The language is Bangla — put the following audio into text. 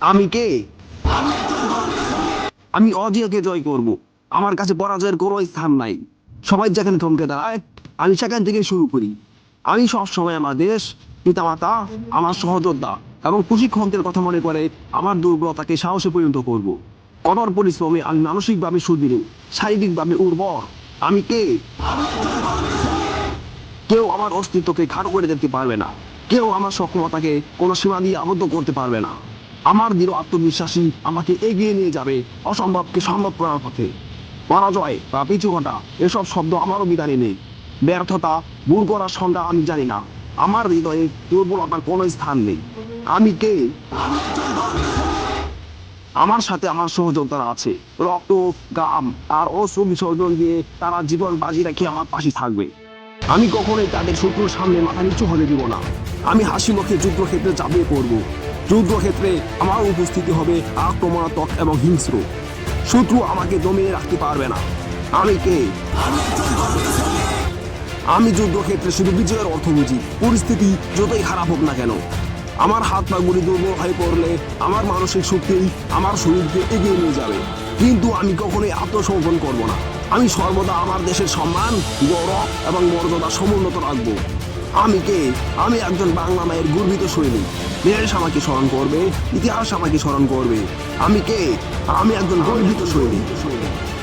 আমি কে? আমি অজিয়াকে জয় করব। আমার কাছে পরাজয়ের কোনো স্থান নাই। সবাই যেখানে থমকে দাঁড়ায়, আমি সেখান থেকে শুরু করি। আমি সবসময় আমার দেশ, পিতামাতা, আমার সহযোদ্ধা এবং প্রশিক্ষকদের কথা মনে করে আমার দুর্বলতাকে সাহসে পরিণত করব। কঠোর পরিশ্রমে আমি মানসিকভাবে সুদৃঢ়, শারীরিকভাবে উর্বর। আমি কে? কেউ আমার অস্তিত্বকে খাটো করে দেখতে পারবে না। কেউ আমার সক্ষমতাকে কোনো সীমা দিয়ে আবদ্ধ করতে পারবে না। আমার দৃঢ় আত্মবিশ্বাসী আমাকে এগিয়ে নিয়ে যাবে অসম্ভবকে সম্ভব করার পথে। পরাজয় বা পিছু ঘটা এসব শব্দ আমারও বিধানে নেই। ব্যর্থতা, ভুল করার সংজ্ঞা আমি জানি না। আমার হৃদয়ে দুর্বলতার কোনো স্থান নেই। আমি কে? আমার সাথে আমার সহযোদ্ধারা আছে। রক্ত, গাম আর অশ্রু বিসর্জন দিয়ে তারা জীবন বাজি রেখে আমার পাশে থাকবে। আমি কখনোই তাদের শত্রুর সামনে মাথা নিচু হলে দিব না। আমি হাসি মুখে যুদ্ধক্ষেত্রে চাপিয়ে পড়ব। যুদ্ধক্ষেত্রে আমার উপস্থিতি হবে আক্রমণাত্মক এবং হিংস্র। শত্রু আমাকে দমিয়ে রাখতে পারবে না। আমি কে? আমি যুদ্ধক্ষেত্রে শুধু বিজয়ের অর্থ বুঝি। পরিস্থিতি যতই খারাপ হোক না কেন। আমার হাত পা পাগুলি দুর্বল হয়ে পড়লে আমার মানসিক শক্তি আমার শরীরকে এগিয়ে নিয়ে যাবে। কিন্তু আমি কখনোই আত্মসমর্পণ করব না। আমি সর্বদা আমার দেশের সম্মান, গৌরব এবং মর্যাদা সমুন্নত রাখব। আমি কে? আমি একজন বাংলা মায়ের গর্বিত সৈনিক। দেশ আমাকে স্মরণ করবে ইতিহাস আমাকে স্মরণ করবে। আমি কে? আমি একজন গর্বিত সৈনিক।